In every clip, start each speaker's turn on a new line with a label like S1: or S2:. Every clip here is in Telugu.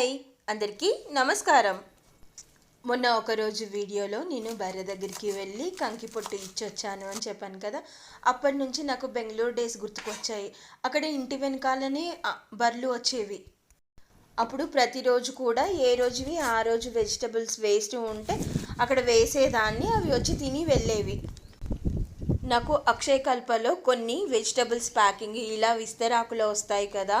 S1: హాయ్ అందరికీ నమస్కారం. మొన్న ఒకరోజు వీడియోలో నేను బర్రె దగ్గరికి వెళ్ళి కంకి పొట్టు ఇచ్చొచ్చాను అని చెప్పాను కదా అప్పటి నుంచి నాకు బెంగళూరు డేస్ గుర్తుకొచ్చాయి. అక్కడ ఇంటి వెనకాలనే బర్రెలు వచ్చేవి. అప్పుడు ప్రతిరోజు కూడా ఏ రోజువి ఆ రోజు వెజిటబుల్స్ వేస్ట్ ఉంటే అక్కడ వేసేదాన్ని అవి వచ్చి తిని వెళ్ళేవి. నాకు అక్షయ కల్పలో కొన్ని వెజిటబుల్స్ ప్యాకింగ్ ఇలా విస్తరాకులో వస్తాయి కదా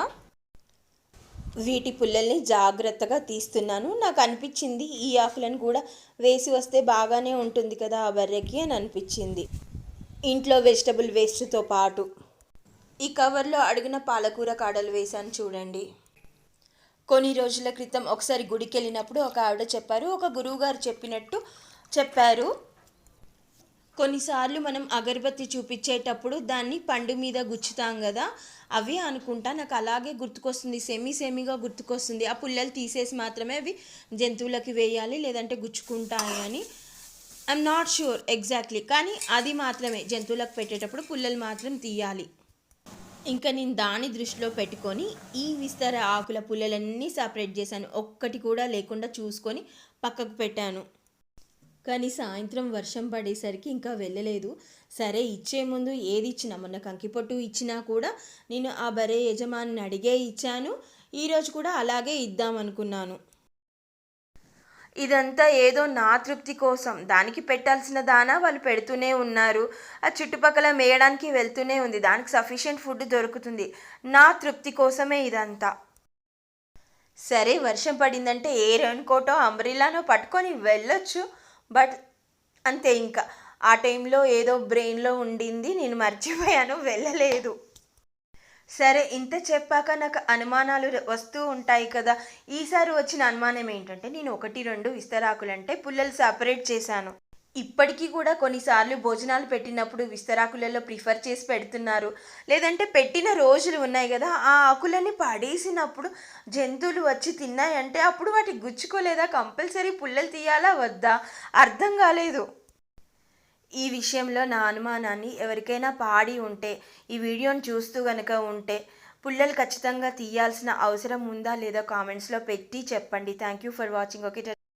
S1: వీటి పుల్లల్ని జాగ్రత్తగా తీస్తున్నాను. నాకు అనిపించింది ఈ ఆకులను కూడా వేసి వస్తే బాగానే ఉంటుంది కదా ఆ బర్రెకి అని అనిపించింది. ఇంట్లో వెజిటబుల్ వేస్ట్తో పాటు ఈ కవర్లో అడిగిన పాలకూర కాడలు వేశాను చూడండి. కొన్ని రోజుల క్రితం ఒకసారి గుడికి వెళ్ళినప్పుడు ఒక ఆవిడ చెప్పారు ఒక గురువుగారు చెప్పినట్టు చెప్పారు. కొన్నిసార్లు మనం అగరబత్తి చూపించేటప్పుడు దాన్ని పండు మీద గుచ్చుతాం కదా అవి అనుకుంటా. నాకు అలాగే గుర్తుకొస్తుంది సెమీ సెమీగా గుర్తుకొస్తుంది. ఆ పుల్లలు తీసేసి మాత్రమే అవి జంతువులకి వేయాలి లేదంటే గుచ్చుకుంటాయి అని. ఐఎమ్ నాట్ షూర్ ఎగ్జాక్ట్లీ కానీ అది మాత్రమే. జంతువులకు పెట్టేటప్పుడు పుల్లలు మాత్రం తీయాలి. ఇంకా నేను దాని దృష్టిలో పెట్టుకొని ఈ విస్తర ఆకుల పుల్లలన్నీ సపరేట్ చేశాను. ఒక్కటి కూడా లేకుండా చూసుకొని పక్కకు పెట్టాను. కానీ సాయంత్రం వర్షం పడేసరికి ఇంకా వెళ్ళలేదు. సరే ఇచ్చే ముందు ఏది ఇచ్చినా మొన్న కంకిపొట్టు ఇచ్చినా కూడా నేను ఆ బరే యజమానిని అడిగే ఇచ్చాను. ఈరోజు కూడా అలాగే ఇద్దామనుకున్నాను ఇదంతా ఏదో నా తృప్తి కోసం. దానికి పెట్టాల్సిన దానా వాళ్ళు పెడుతూనే ఉన్నారు. ఆ చుట్టుపక్కల మేయడానికి వెళ్తూనే ఉంది. దానికి సఫిషియెంట్ ఫుడ్ దొరుకుతుంది. నా తృప్తి కోసమే ఇదంతా. సరే వర్షం పడిందంటే ఏ రెయిన్ కోటో అంబ్రిలానో పట్టుకొని వెళ్ళొచ్చు. బట్ అంతే ఇంకా. ఆ టైంలో ఏదో బ్రెయిన్లో ఉండింది నేను మర్చిపోయాను వెళ్ళలేదు. సరే ఇంత చెప్పాక నాకు అనుమానాలు వస్తూ ఉంటాయి కదా. ఈసారి వచ్చిన అనుమానం ఏంటంటే నేను ఒకటి రెండు విస్తరాకులంటే పుల్లలు సపరేట్ చేశాను. ఇప్పటికీ కూడా కొన్నిసార్లు భోజనాలు పెట్టినప్పుడు విస్తరాకులలో ప్రిఫర్ చేసి పెడుతున్నారు. లేదంటే పెట్టిన రోజులు ఉన్నాయి కదా ఆ ఆకులని పడేసినప్పుడు జంతువులు వచ్చి తిన్నాయంటే అప్పుడు వాటి గుచ్చుకోలేదా? కంపల్సరీ పుల్లలు తీయాలా? వద్దా? అర్థం కాలేదు. ఈ విషయంలో నా అనుమానాన్ని ఎవరికైనా పాడి ఉంటే ఈ వీడియోని చూస్తూ గనక ఉంటే పుల్లలు ఖచ్చితంగా తీయాల్సిన అవసరం ఉందా? లేదా కామెంట్స్లో పెట్టి చెప్పండి. Thank you for watching. Okay